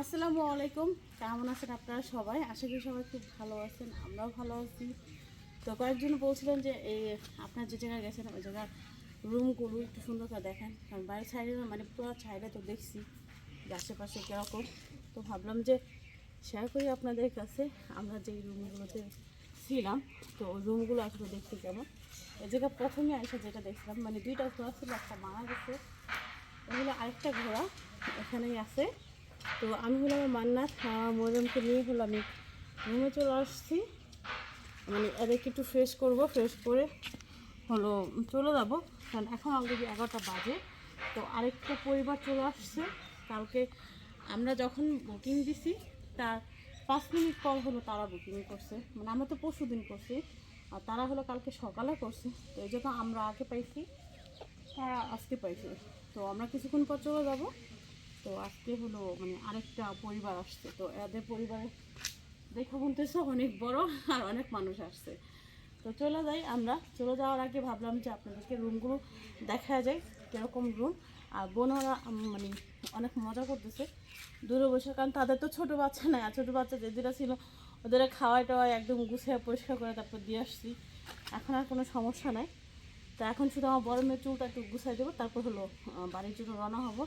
আসসালামু আলাইকুম। কেমন আছেন আপনারা সবাই? আশা করি সবাই খুব ভালো আছেন, আমরাও ভালো আছি। তো কয়েকজন বলছিলেন যে, এই আপনার যে জায়গায় গেছেন, ওই জায়গার রুমগুলো একটু সুন্দর করে দেখেন। কারণ বাড়ির সাইডে মানে পুরো সাইডে তো দেখছি যে আশেপাশে কীরকম। তো ভাবলাম যে শেয়ার করি আপনাদের কাছে। আমরা যেই রুমগুলোতে ছিলাম, তো ওই রুমগুলো আসলে দেখছি কেমন? এই জায়গা প্রথমে এসে যেটা দেখছিলাম মানে দুইটা ঘোড়া ছিল, একটা মারা গেছে। এগুলো আরেকটা ঘোড়া, এখানেই আছে। তো আমি হলাম মান্নাত মরিয়মকে নিয়ে হলো আমি রুমে চলে আসছি। মানে এদেরকে একটু ফ্রেশ করব ফ্রেশ করে হলো চলে যাব। কারণ এখন অলরেডি এগারোটা বাজে। তো আরেকটা পরিবার চলে আসছে। কালকে আমরা যখন বুকিং দিছি, তার পাঁচ মিনিট পর হলো তারা বুকিং করছে। মানে আমরা তো পরশু দিন করছি, আর তারা হলো কালকে সকালে করছে। তো এই জন্য আমরা আগে পাইছি, তারা আজকে পাইছে। তো আমরা কিছুক্ষণ পর চলে যাব। তো আজকে হলো মানে আরেকটা পরিবার আসছে। তো এদের পরিবারে দেখা বলতেছে অনেক বড় আর অনেক মানুষ আসছে। তো চলে যাই আমরা। চলে যাওয়ার আগে ভাবলাম যে আপনাদেরকে রুমগুলো দেখা যায় কীরকম রুম আর বোনরা মানে অনেক মজা করতেছে। দূরে বসে, কারণ তাদের তো ছোটো বাচ্চা নাই, আর ছোটো বাচ্চা যে ছিল, ওদের খাওয়াই টাওয়াই একদম গুছিয়ে পরিষ্কার করে তারপর দিয়ে আসছি। এখন আর কোনো সমস্যা নাই। তা এখন শুধু আমার বড় মেয়ের চুলটা একটু গুছাই দেবো, তারপর হলো বাড়ির জন্য রওনা হব।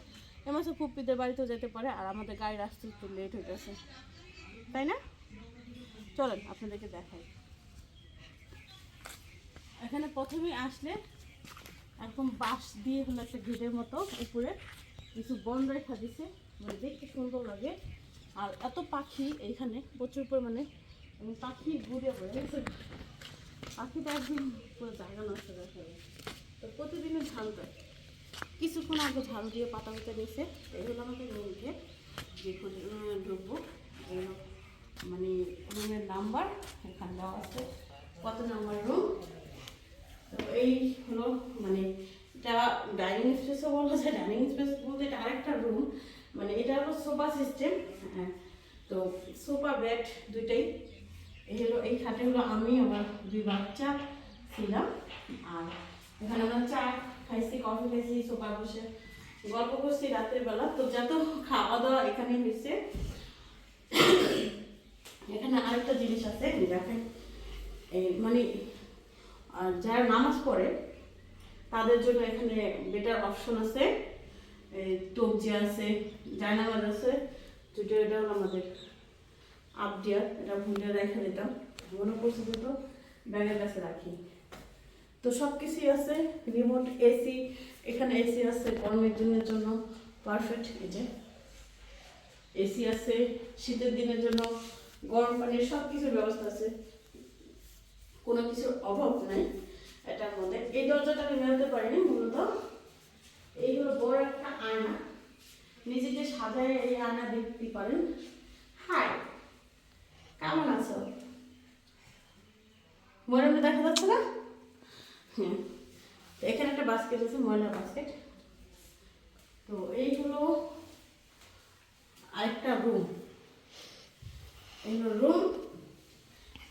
এমন সব পুপ্পিদের বাড়িতেও যেতে পারে, আর আমাদের গাড়ির আসতে একটু লেট গেছে। তাই না? চলেন, আপনাদেরকে দেখাই। এখানে প্রথমেই আসলে এরকম বাঁশ দিয়ে হলো একটা গেটের মতো উপরে কিছু বন রেখা দিছে মানে দেখতে সুন্দর লাগে। আর এত পাখি এইখানে প্রচুর পরিমাণে পাখি ঘুরে পড়ে পাখিটা একদম পুরো জায়গা নষ্ট করে ফেলে তো প্রতিদিনই ঝাড়ু দেয়। কিছুক্ষণ আগে ঝাড়ু দিয়ে পাতা পাতা দিয়েছে। এই হলো আমাদের রুম গেট যে ঢুকবো। এই মানে রুমের নাম্বার এখানে দেওয়া আছে। কত নাম্বার রুম তো এই হলো মানে এটা ডাইনিং স্পেসও বলা যায় ডাইনিং স্পেস বলতে এটা আরেকটা রুম মানে এটা হলো সোফা সিস্টেম তো সোফা বেড দুইটাই। এই হলো এই খাটে হলো আমি, আমার দুই বাচ্চা ছিলাম। আর এখানে আমরা চা খাইছি, কফি খাইছি সোফা বসে। গল্প করছি রাত্রের বেলা। তো যত খাওয়া দাওয়া এখানে হয়েছে। এখানে আরেকটা জিনিস আছে এই মানে আর যারা নামাজ পড়ে, তাদের জন্য এখানে বেটার অপশন আছে। তবজি আছে, জায়নামাজ আছে। দুটো এটা হলো আমাদের আপডিয়ার এটা ভুলে রেখে দিতাম। মনে করছে তো ব্যাগের কাছে রাখি। তো সব কিছুই আছে রিমোট এসি এখানে এসি আছে, গরমের দিনের জন্য পারফেক্ট এই যে এসি আছে, শীতের দিনের জন্য গরম পানির সব কিছুর ব্যবস্থা আছে। কোনো কিছুর অভাব নাই এটার মধ্যে। এই দরজাটা আমি মেলাতে পারিনি মূলত। এই হলো বড় একটা আয়না। নিজেকে সাজায় এই আয়না দেখতে পারেন। হাই কেমন আছো? ময়ূরটা দেখা যাচ্ছে না? হ্যাঁ। এখানে একটা বাস্কেট আছে ময়লার বাস্কেট তো এই হলো আরেকটা রুম এই হলো রুম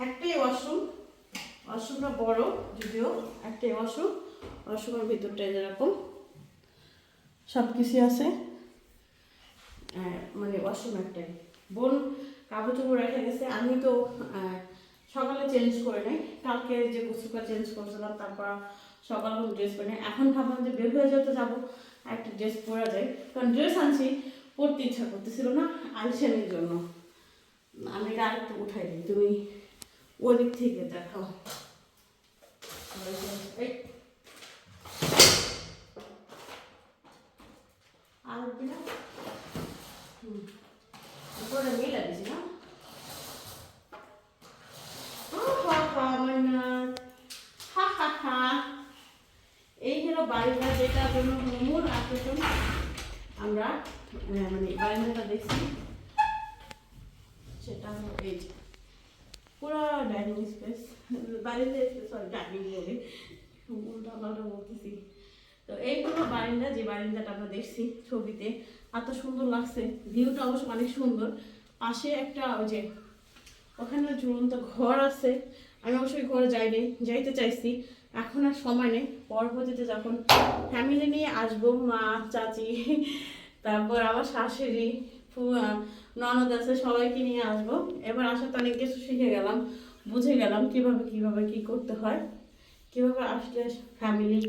একটাই ওয়াশরুম ওয়াশরুমটা বড়, যদিও একটাই ওয়াশরুম ওয়াশরুমের ভিতরটা যেরকম। সব কিছু আছে মানে ওয়াশরুম একটাই। বোন কাপড় চোপড় রেখে গেছে। আমি তো সকালে চেঞ্জ করে নেই। কালকে যে গোসুকা চেঞ্জ করছিলাম, তারপর সকাল কোনো ড্রেস পরে নেই। এখন ভাবলাম যে বের হয়ে যেতে যাব, একটা ড্রেস পরা যায় কারণ ড্রেস আনছি, পরতে ইচ্ছা করতেছিল না আলসেনের জন্য। আমি এটা আরেকটু উঠাই দিই। তুমি ওদিক থেকে দেখাও। এই। বাড়িটা যেটা জন্য মূল আকর্ষণ, আমরা মানে বারান্দাটা দেখছি। সেটা হলো এই যে। পুরো ডাইনিং স্পেস বাড়িতে সরি ডাইনিং বলে। উল্টা পাল্টা বলতেছি। তো এই হলো বারিন্দা, যে বারিন্দাটা আমরা দেখছি ছবিতে, এত সুন্দর লাগছে। ভিউটা অবশ্য অনেক সুন্দর। পাশে একটা ওই যে, ওখানে ঝুলন্ত ঘর আছে। আমি অবশ্যই ঘরে যাইনি, যাইতে চাইছি। এখন আর সময় নেই। পরবর্তীতে যখন ফ্যামিলি নিয়ে আসব, মা, চাচি, তারপর আমার শাশুড়ি ননদ আছে, সবাইকে নিয়ে আসব। এবার আসাতে অনেক কিছু শিখে গেলাম, বুঝে গেলাম কীভাবে কীভাবে কি করতে হয়। কীভাবে আসলে ফ্যামিলি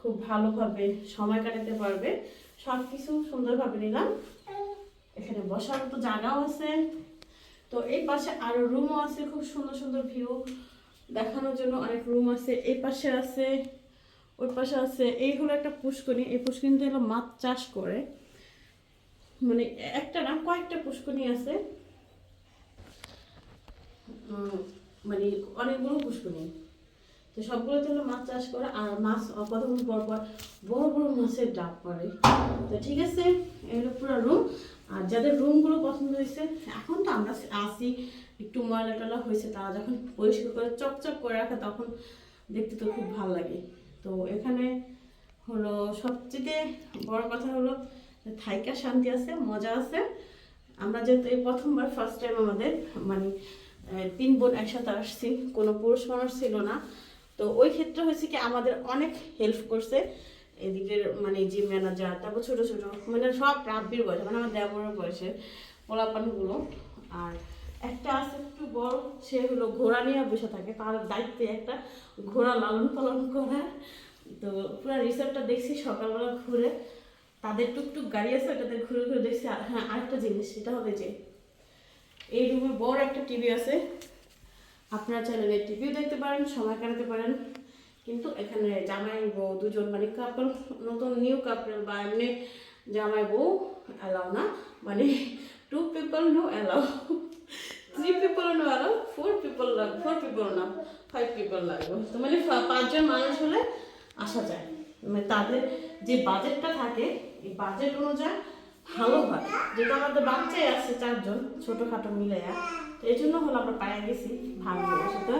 খুব ভালোভাবে সময় কাটাতে পারবে। সব কিছু সুন্দরভাবে নিলাম। এখানে বসার মতো জায়গাও আছে। তো এই পাশে আরও রুমও আছে, খুব সুন্দর সুন্দর ভিউ দেখানোর জন্য অনেক রুম আছে, এই পাশে আছে, ওই পাশে আছে, এই হলো একটা পুষ্করণী, এই পুষ্করিণীতে হলো মাছ চাষ করে। মানে একটা না, কয়েকটা পুষ্করণী আছে। মানে অনেকগুলো পুষ্করণী। তো সবগুলোতে হলো মাছ চাষ করে, আর মাছ কতক্ষণ পর পর বড় বড় মাছের ডাক পড়ে। তো ঠিক আছে, এগুলো পুরো রুম আর যাদের রুমগুলো পছন্দ হয়েছে, এখন তো আমরা আসি একটু ময়লা টলা হয়েছে, তারা যখন পরিষ্কার করে, চকচক করে রাখে, তখন দেখতে তো খুব ভালো লাগে। তো এখানে হলো সবচেয়ে বড় কথা হলো থাইকা শান্তি আছে, মজা আছে। আমরা যেহেতু এই প্রথমবার ফার্স্ট টাইম আমাদের মানে তিন বোন একসাথে আসছি, কোনো পুরুষ মানুষ ছিল না। তো ওই ক্ষেত্রে হয়েছে কি, আমাদের অনেক হেল্প করছে, এদিকের মানে যে ম্যানেজার তারপর ছোটো ছোটো মানে সব রাব্বির বয়সে মানে আমার দেবরের বয়সে, পোলাপানগুলো। আর একটা আছে একটু বড়, সে হলো ঘোড়া নিয়ে বসে থাকে। তার দায়িত্বে একটা ঘোড়া লালন পালন করা। তো পুরো রিসোর্টটা দেখছি সকালবেলা ঘুরে। তাদের টুকটুক গাড়ি আছে, ওটাতে ঘুরে ঘুরে দেখছি। হ্যাঁ আরেকটা জিনিস, সেটা হবে যে এই রুমে বড় একটা টিভি আছে। আপনারা চ্যানেলে টিভিও দেখতে পারেন, সময় কাটাতে পারেন। কিন্তু এখানে জামাই বউ দুজন মানে কাপড় নতুন নিউ কাপল বা এমনি জামাই বউ অ্যালাউ না। মানে two people no allow three people allow four people লাগবে ফোর পিপল না ফাইভ পিপল লাগবে। তো মানে পাঁচজন মানুষ হলে আসা যায়। মানে তাদের যে বাজেটটা থাকে, এই বাজেট অনুযায়ী ভালো হয়। যেহেতু আমাদের বাচ্চাই আছে চারজন, ছোটোখাটো মিলে তো এই জন্য হলো আমরা পায়ে গেছি ভালো সেটা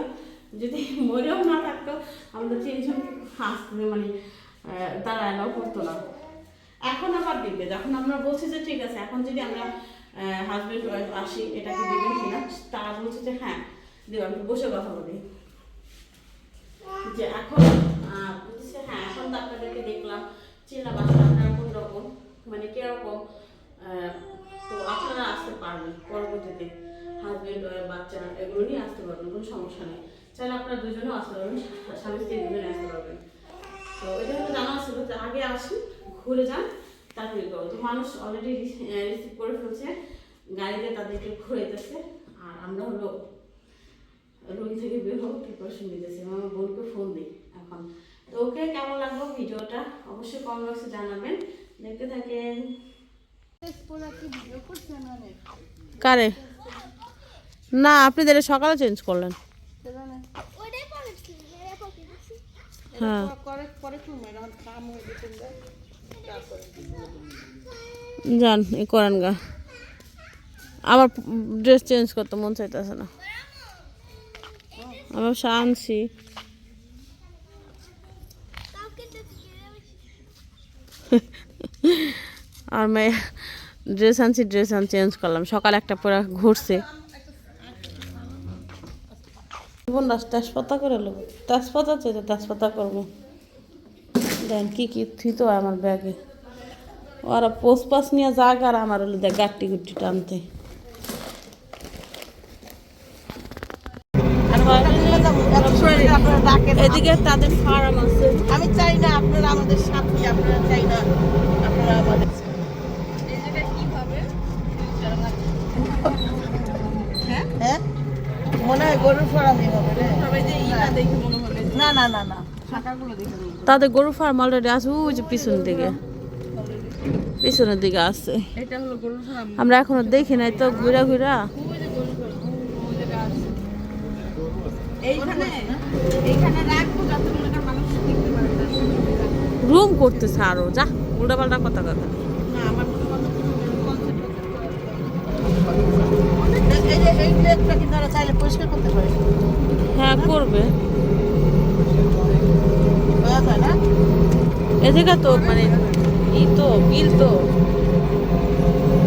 যদি মরেও না থাকতো, আমাদের তিনজন আসতে মানে তারা অ্যালাউ করতো না। এখন আবার দিবে যখন আমরা বলছি যে ঠিক আছে, এখন যদি আমরা হাজবেন্ড ওয়াইফ আসি, এটাকে দিবেন কিনা? তারা বলছে যে হ্যাঁ দেব, আমি বসে কথা বলি। যে এখন বলছে হ্যাঁ এখন তো আপনাদেরকে দেখলাম, চেনা বাসা আপনারা কোন রকম? মানে কীরকম? তো আপনারা আসতে পারবেন পরবর্তীতে। হাজবেন্ড বাচ্চা, এগুলো নিয়ে আসতে পারবেন, কোনো সমস্যা নেই। চাইলে আপনারা দুজনেও আসতে পারবেন, স্বামী স্ত্রী দুজনে আসতে পারবেন। তো এটা হয়তো জানা যে আগে আসুন, ঘুরে যান। তারপরে করো তো মানুষ অলরেডি রিসিভ করে ফেলছে গাড়িতে তাদেরকে ঘুরে দিতেছে আর আমরা হলো রুম থেকে বের হব প্রিপারেশন নিতেছি। আমার বোনকে ফোন দিই এখন। তো ওকে কেমন লাগল ভিডিওটা? অবশ্যই কমেন্ট বক্সে জানাবেন। দেখতে থাকেন। কারে? না আপনি তাহলে সকালে চেঞ্জ করলেন। হ্যাঁ। যান এ করেন গা। আমার ড্রেস চেঞ্জ করতে মন চাইতেছে না। আমার শানছি আর মেয়ে, ড্রেস আনছি, ড্রেস আন চেঞ্জ করলাম। সকালে একটা পরে ঘুরছে। বোন রাস তেজপাতা করে নেব তেজপাতা চাই তেজপাতা করব। দেন কি কি থিত আমার ব্যাগে। ওরা পোস্ট পাস নিয়ে যাক আর আমার হলো দেখ গাট্টি গুট্টি টানতে। এদিকে তাদের ফার্ম আছে। আমি চাই না আপনারা আমাদের সাথী আপনারা চাই না আপনারা আমাদের হ্যাঁ? মনে হয় গরুর ফার্মই হবে রে? না না না না। তাদের গরু ফার্ম অলরেডি আছে ওই যে পিছন দিকে। পিছনের দিকে আছে। আমরা এখনও দেখি নাই তো ঘুরা ঘুরা। রুম করতেছে আরও যা উল্টা পাল্টা কথা। কথা হয় concept এদিকে তো মানে ই তো বিল তো।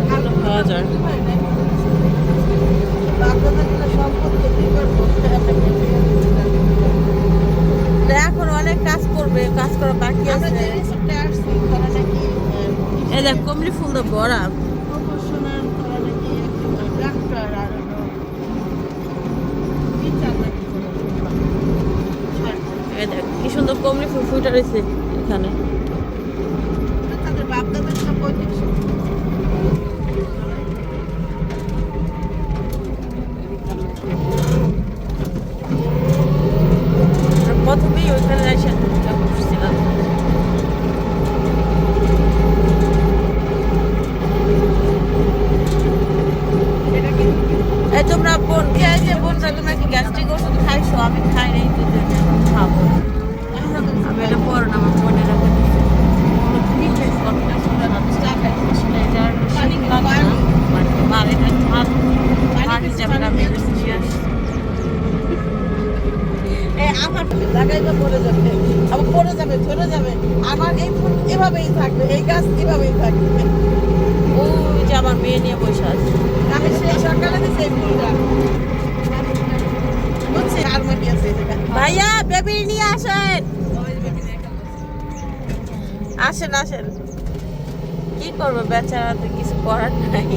ভালো খাওয়া যায়। এখন অনেক কাজ করবে কাজ করা বাকি আছে। এ দেখ কমলি ফুল তো বড়া কি সুন্দর কমলি ফুল ফুলটা রয়েছে এখানে তাদের বাপ দাদার সব পঁয়ত্রিশ আর প্রথমেই ওইখানে এসে বসছিলাম এই তোমরা বোন এই যে বোনরা তোমরা কি গ্যাস্ট্রিক ওষুধ খাইছো আমি খাই নাই তো জন্য খাব আমি এটা পরে না আমার মনে রাখে এই আমার লাগাইলে পড়ে যাবে আবার পড়ে যাবে ঝরে যাবে। আমার এই ফুল এভাবেই থাকবে এই গাছ এভাবেই থাকবে। ওই যে আমার মেয়ে নিয়ে বসে আছে। আমি সেই সকালে দিছি এই ফুলটা। বুঝছি আছে ভাইয়া বেবি নিয়ে আসেন। আসেন আসেন। কি করব বেচারা তো কিছু করার নাই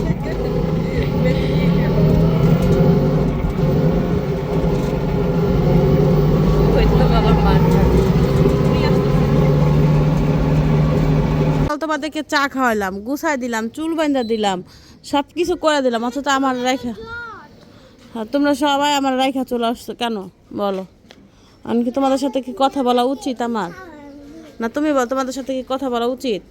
ওই তো বাবার মার খাবে। কাল তোমাদেরকে চা খাওয়াইলাম গুছাই দিলাম, চুল বান্ধা দিলাম সব কিছু করে দিলাম, অথচ আমার রেখা হ্যাঁ তোমরা সবাই আমার রেখা চলে আসছো কেন? বলো। কি তোমাদের সাথে কি কথা বলা উচিত আমার? না, তুমি বল, তোমাদের সাথে কি কথা বলা উচিত?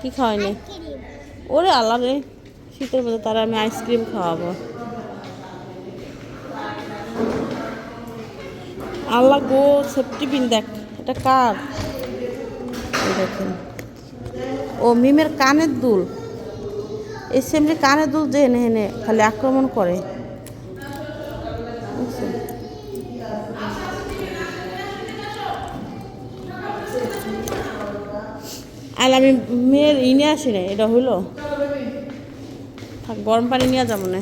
কি খাওয়াইনি ওরে আল্লাহ রে, শীতের মধ্যে তারা আমি আইসক্রিম খাওয়াবো। আল্লাহ গো, সেফটি পিন দেখ, এটা কার? দেখেন। ও, মিমের কানের দুল। এই সেমনি কানের দুল যে এনে এনে খালি আক্রমণ করে? আর আমি মেয়ের ই নিয়ে আসি না, এটা হইল? গরম পানি নিয়ে যাব না।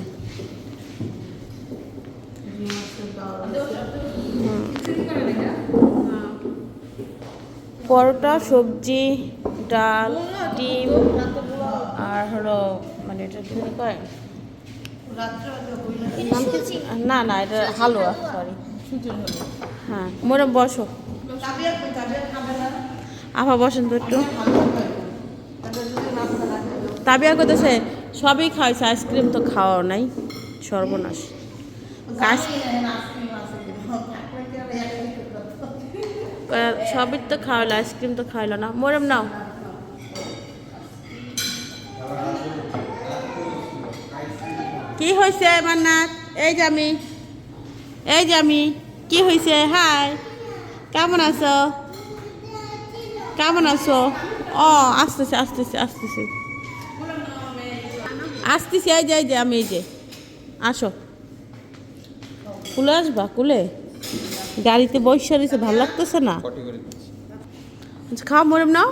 পরোটা, সবজি, ডাল, ডিম, আর হলো মানে এটা কি কয়? না না, এটা হালুয়া সরি হ্যাঁ মোরা বসো। আফা, বসেন তো একটু। তাবিয়া করতেছে সবই খাওয়াইছে, আইসক্রিম তো খাওয়াও নাই, সর্বনাশ। কাজ সবই তো খাওয়াইলো আইসক্রিম তো খাওয়াইলো না। মরম, নাও। কি হয়েছে মান্নাত এই যে আমি। এই যে আমি। কি হয়েছে হাই। কেমন আছো? কেমন আছো? ও, আসতেছে আসতেছে আসতেছে। আসতেছি, এই যে এই যে, আমি এই যে। আসো। কুলে আসবা কুলে গাড়িতে বসে রয়েছে ভালো লাগতেছে না? আচ্ছা খাও মরম নাও।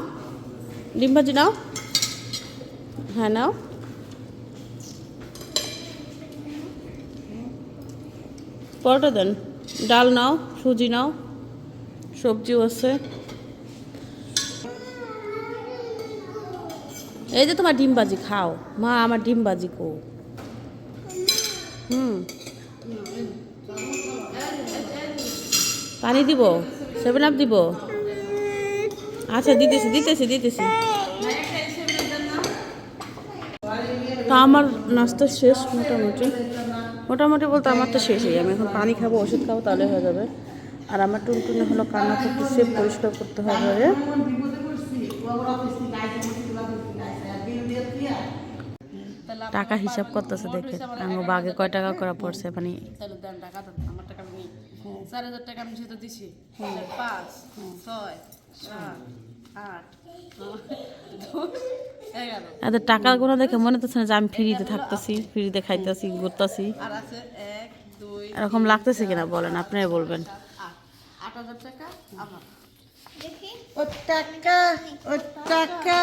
ডিম ভাজি নাও। হ্যাঁ নাও। পরোটা দেন। ডাল নাও সুজি নাও সবজিও আছে। এই যে তোমার ডিম ভাজি খাও। মা আমার ডিম ভাজি কো। হুম। পানি দিব? সেভেন আপ দিব? আচ্ছা দিতেছি দিতেছি দিতেছি। তো আমার নাস্তা শেষ মোটামুটি। মোটামুটি বলতে আমার তো শেষই। আমি এখন পানি খাব, ওষুধ খাব, তাহলে হয়ে যাবে। আর আমার টুনটুনে হলো কান্না করতেছে পরিষ্কার করতে হবে। টাকা হিসাব করতেছে দেখে। বাগে কয় টাকা করা পড়ছে মানে চার হাজার টাকা আমি সেটা দিছি পাঁচ ছয় সাত এদের টাকার কোনো দেখে মনে হচ্ছে না যে আমি ফ্রিতে থাকতেছি ফ্রিতে খাইতেছি ঘুরতেছি। এরকম লাগতেছে কিনা বলেন আপনারাই বলবেন। আট আট হাজার টাকা ও টাকা ও টাকা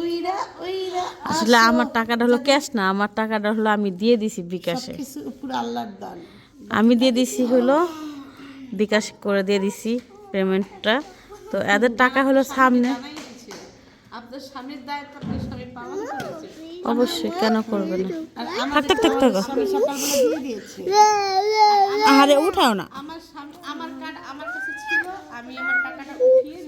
উইরা উইরা আসলে আমার টাকাটা হলো ক্যাশ না আমার টাকাটা হলো আমি দিয়ে দিছি বিকাশে। কিছু পুরো আল্লাহর দান। আমি দিয়ে দিছি হলো বিকাশ করে দিয়ে দিছি পেমেন্টটা। তো এদের টাকা হলো সামনে। অবশ্যই কেন করবে না? থাক থাক থাক থাক। দিয়েছে। আরে উঠাও না। আমার আমার কার্ড আমার কাছে ছিল আমি আমার টাকাটা উঠিয়ে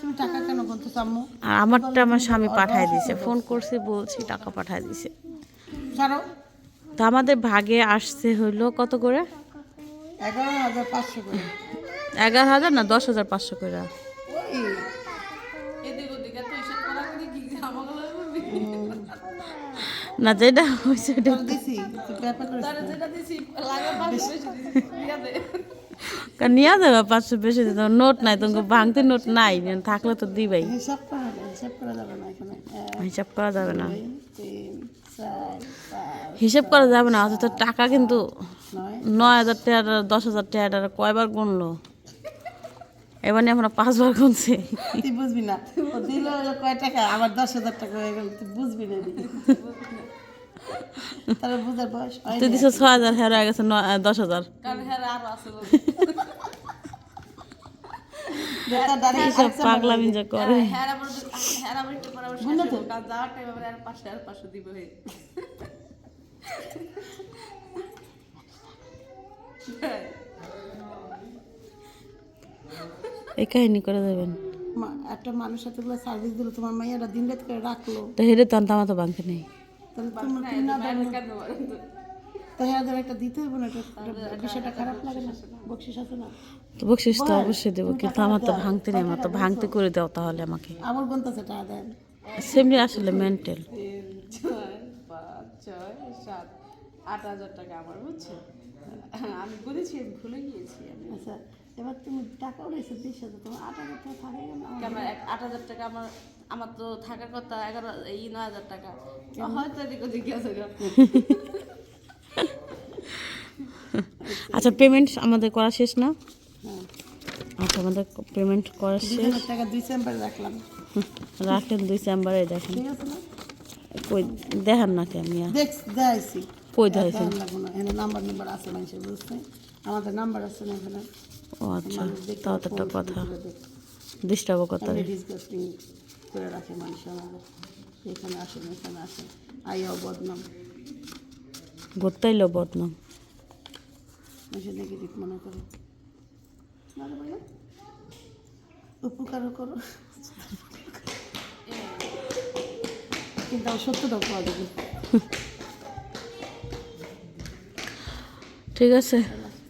তুমি টাকা কেন বলতো আম্মু? আর আমারটা আমার স্বামী পাঠায় দিছে। ফোন করছি বলছি টাকা পাঠায় দিছে। ছাড়ো। তো আমাদের ভাগে আসছে হইল কত করে? এগারো হাজার পাঁচশো করে। এগারো হাজার না দশ হাজার পাঁচশো করে? না যেটা হয়েছে নিয়ে যাবে পাঁচশো বেশি দিতে নোট নাই তোমাকে ভাঙতে নোট নাই থাকলে তো দিবাই। হিসাব করা যাবে না হিসাব করা যাবে না। হিসাব করা যাবে না অথচ টাকা কিন্তু নয়? হাজার টাকা দশ হাজার টাকা কয়বার গুনলো? এবার নিয়ে আমরা পাঁচবার গুনছি। তুই বুঝবি না দিল কয় টাকা আবার দশ হাজার টাকা হয়ে গেল তুই বুঝবি না তাহলে বুঝার বয়স তুই দিছো ছয় হাজার হেরা হয়ে গেছে নয় দশ হাজার। হ্যাঁ পাগলামি যে করে। আবার একটু পরে আবার শেষ কাজ যাওয়ার টাইম আবার আর পাঁচশো আর পাঁচশো দিব হে এই কাহিনী করে দেবেন। মা- একটা মানুষ এতগুলো সার্ভিস দিল তোমার মাইয়াটা দিন রাত করে রাখল। তো হেরে তো আনতে তো বাংকে নেই। তাহলে একটা দিতে হবে না বিষয়টা খারাপ লাগে না। বকশিস আছে না? তো বকশিস তো অবশ্যই দেবো কিন্তু আমার তো ভাঙতে নেই আমার তো ভাঙতে করে দাও তাহলে আমাকে। আমার বলতেছে টাকা দেন সেমনি আসলে মেন্টাল। তিন ছয় পাঁচ ছয় সাত আট হাজার টাকা আমার বুঝছ আমি বলেছি আমি ভুলে গিয়েছি আমি আচ্ছা এবার তুমি টাকা উঠেছো বিশ হাজার তোমার আট হাজার টাকা থাকে আমার আট হাজার টাকা আমার আমার তো থাকার কথা এগারো এই নয় হাজার টাকা। হয়তো এদিক ওদিক গেছে আচ্ছা পেমেন্ট আমাদের করা শেষ না? আচ্ছা আমাদের পেমেন্ট করা শেষ। টাকা দুই চেম্বারে রাখলাম রাখেন দুই চেম্বারে দেখেন কই দেখান না কেন দেখ দেখাইছি। কই দেখাইছেন? এখানে নাম্বার নাম্বার আছে মানুষের বুঝতে আমাদের নাম্বার আছে না এখানে? ও আচ্ছা তাও তো একটা কথা। ডিস্টার্ব কথা ডিসকাস্টিং করে রাখে মানুষ আমাদের। এখানে আসেন এখানে আসেন। আইয়াও বদনাম। ঘুরতেইলো বদনাম। মানুষের নেগেটিভ মনে করে। না রে ভাইয়া উপকারও করো কিন্তু আমার সত্যটাও পাওয়া যাবে ঠিক আছে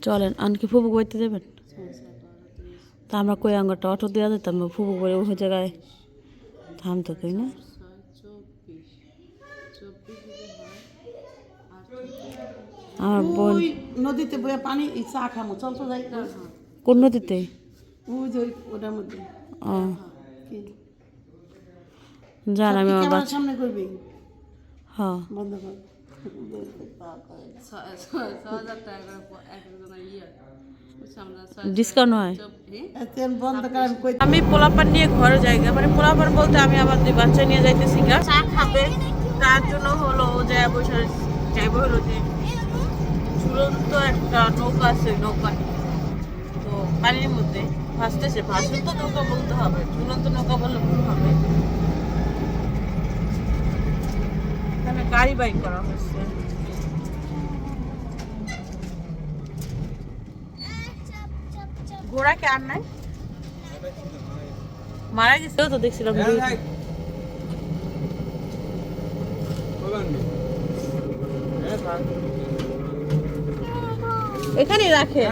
চলেন আনকি ফুবু বইতে দেবেন? তা আমরা কই আঙ্গারটা অটো দেওয়া দিতাম না ফুবু বই ওই জায়গায় থাম তো কই না? হয় আমার বোন নদীতে বইয়া পানি চা খামো চল তো যাই। কোন নদীতে ওই ওটার মধ্যে। ও। জান আমি আমার বাচ্চা সামনে করবি? হ্যাঁ বন্ধ কর। ইয়ে। ডিসকাউন্ট হয়? আমি পোলাপান নিয়ে ঘরে যাই মানে পোলাপান বলতে আমি আমার দুই বাচ্চা নিয়ে যাইতেছি গা। চা খাবে? তার জন্য হলো ও যায় বসে যাইব হলো যে ঝুলন্ত একটা নৌকা আছে নৌকা। পানির মধ্যে ভাসতেছে ভাসন্ত নৌকা বলতে হবে ঝুলন্ত নৌকা বললে ভুল হবে। এখানে গাড়ি বাইক করা হচ্ছে। ঘোড়া কে আর নাই? মারা গেছে। তো দেখছিলাম ভিডিওতে। এখানেই রাখে।